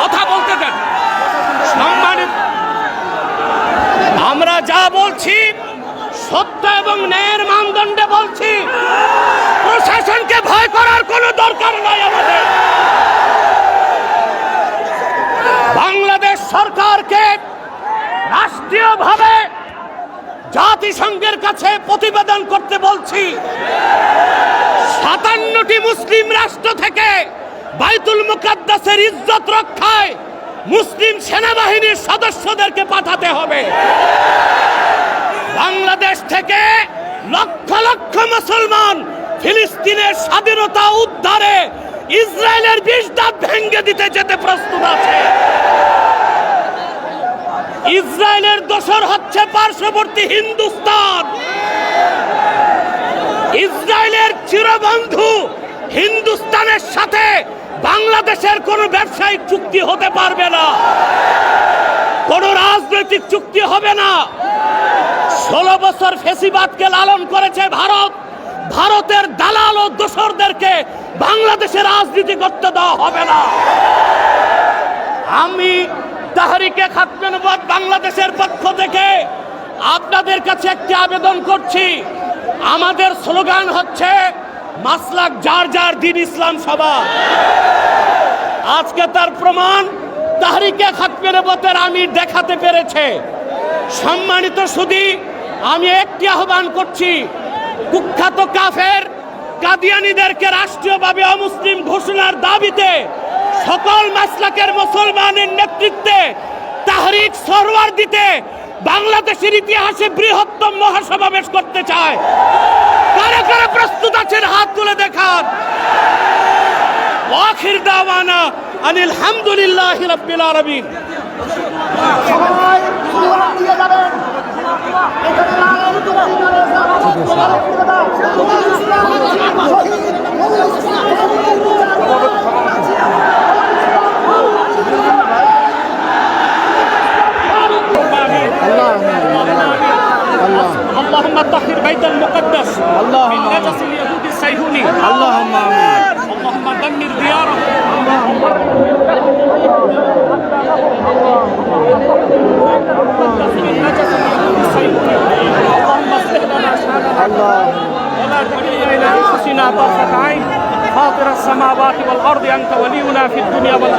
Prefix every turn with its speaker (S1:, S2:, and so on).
S1: কথা বলতে দেন। সম্মানিত আমরা যা বলছি সত্য এবং ন্যায়ের মানদণ্ডে বলছি। প্রশাসনকে ভয় করার কোনো দরকার নাই আমাদের। বাংলাদেশ সরকারকে রাষ্ট্রীয়ভাবে জাতিসংঘের কাছে প্রতিবেদন করতে বলছি। সাতান্নটি মুসলিম রাষ্ট্র থেকে বাইতুল মুকাদ্দাসের ইজ্জত রক্ষায় মুসলিম সেনাবাহিনীর সদস্যদেরকে পাঠাতে হবে। বাংলাদেশ থেকে লক্ষ লক্ষ মুসলমান ফিলিস্তিনের স্বাধীনতা উদ্ধারে ইসরায়েলের বিষ ভেঙ্গে দিতে যেতে প্রস্তুত আছে। ইসরায়েলের দোসর হচ্ছে পার্শ্ববর্তী হিন্দুস্তান। ইসরায়েলের চিরবন্ধু হিন্দুস্তানের সাথে বাংলাদেশের কোনো ব্যবসায়িক চুক্তি হতে পারবে না। কোনো রাজনৈতিক চুক্তি হবে না। ষোলো বছর ফেসিবাদকে লালন করেছে ভারত। ভারতের দালাল ও দোসরদেরকে বাংলাদেশে রাজনীতি করতে দেওয়া হবে না। আমি তাহারিকে খাতমেনবাদ বাংলাদেশের পক্ষ থেকে আপনাদের কাছে একটি আবেদন করছি। আমাদের স্লোগান হচ্ছে, মাসলাক যার যার দিন ইসলাম সভা আজকে তার প্রমাণ তাহারিকে খাতমেনবাদের আমি দেখাতে পেরেছে। সম্মানিত সুদী আমি একটি আহ্বান করছি, কুখ্যাত কাফের কাদিয়ানিদেরকে রাষ্ট্রীয়ভাবে অমুসলিম ঘোষণার দাবিতে সকল মাসলাকের মুসলমানের নেতৃত্বে তাহরিক সরওয়ার দিতে বাংলাদেশের ইতিহাসে বৃহত্তম মহাসমাবেশ করতে চায়। কারা কারা প্রস্তুত আছেন হাত তুলে দেখান। আখির দাওয়ানা আনিল হামদুলিল্লাহ রাব্বিল আলামিন
S2: সবাই স্লোগান দিয়ে যাবেন এখানে লাল
S1: اللهم طهر بيت المقدس
S3: اللهم
S1: من نجس اليهود الصهيوني
S3: اللهم
S1: ويأمر دياره اللهم اصلح ولا تكلنا إلى أنفسنا طرفة عين. فاطر السماوات والأرض أنت ولينا في الدنيا والآخرة.